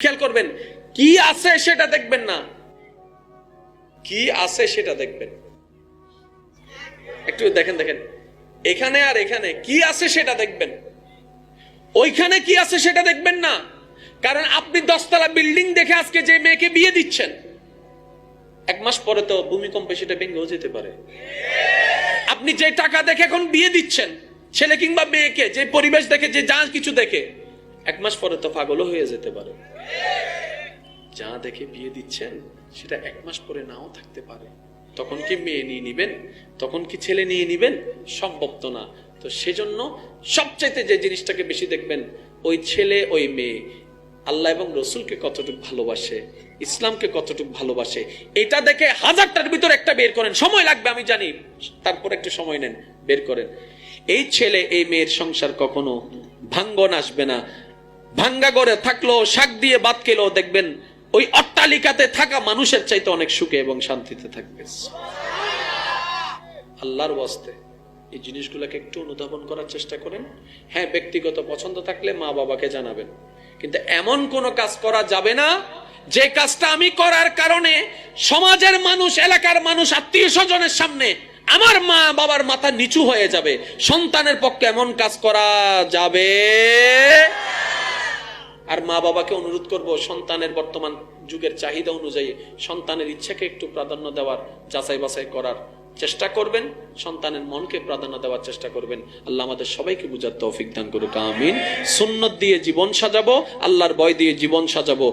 খেয়াল করবেন, কি আছে সেটা দেখবেন না। কি আছে সেটা দেখবেন। একটু দেখেন দেখেন। এখানে আর এখানে, কি আছে সেটা দেখবেন। ওইখানে কি আছে সেটা দেখবেন না। কারণ আপনি দশতলা বিল্ডিং দেখে আজকে যে মেয়েকে বিয়ে দিচ্ছেন, এক মাস পরে তো ভূমিকম্পে সেটা ভেঙেও যেতে পারে। আপনি যে টাকা দেখে এখন বিয়ে দিচ্ছেন, ছেলে কিংবা মেয়েকে, যে পরিবেশ দেখে, যে যা কিছু দেখে এক মাস পরে তো পাগলও হয়ে যেতে পারে। যা দেখে বিয়ে দিচ্ছেন, সেটা এক মাস পরে নাও থাকতে পারে। তখন কি মেয়ে নিয়ে নিবেন? তখন কি ছেলে নিয়ে নিবেন? সম্ভব তো না। তো সেজন্য সবচাইতে যে জিনিসটাকে বেশি দেখবেন, ওই ছেলে, ওই মেয়ে। আল্লাহ এবং রসুলকে কতটুকু ভালোবাসে, ইসলামকে কতটুকু ভালোবাসে, এটা দেখে হাজারটার ভিতর একটা বের করেন। সময় লাগবে, আমি জানি। তারপর একটু সময় নেন, বের করেন। এই ছেলে, এই মেয়ের সংসার কখনো ভাঙ্গন আসবে না। ভাঙ্গা করে থাকল, শাক দিয়ে বাদ খেলেও দেখবেন ওই অট্টালিকাতে থাকা মানুষের চাইতে অনেক সুখে এবং শান্তিতে থাকবে। আল্লাহর বস্তে এই জিনিসগুলোকে একটু অনুধাবন করার চেষ্টা করেন। হ্যাঁ ব্যক্তিগত পছন্দ থাকলে মা বাবাকে জানাবেন। কিন্তু এমন কোন কাজ করা যাবে না, যে কাজটা আমি করার কারণে সমাজের মানুষ, এলাকার মানুষ, আত্মীয় স্বজনের সামনে আমার মা বাবার মাথা নিচু হয়ে যাবে। সন্তানের পক্ষে এমন কাজ করা যাবে আর মা বাবাকে অনুরোধ করব, সন্তানের বর্তমান যুগের চাহিদা অনুযায়ী সন্তানের ইচ্ছাকে একটু প্রাধান্য দেওয়ার, যাচাই বাছাই করার চেষ্টা করবেন, সন্তানের মনকে প্রাধান্য দেওয়ার চেষ্টা করবেন। আল্লাহ আমাদের সবাইকে বুঝার তৌফিক দান করুক, আমিন। সুন্নত দিয়ে জীবন সাজাবো, আল্লাহর বয় দিয়ে জীবন সাজাবো।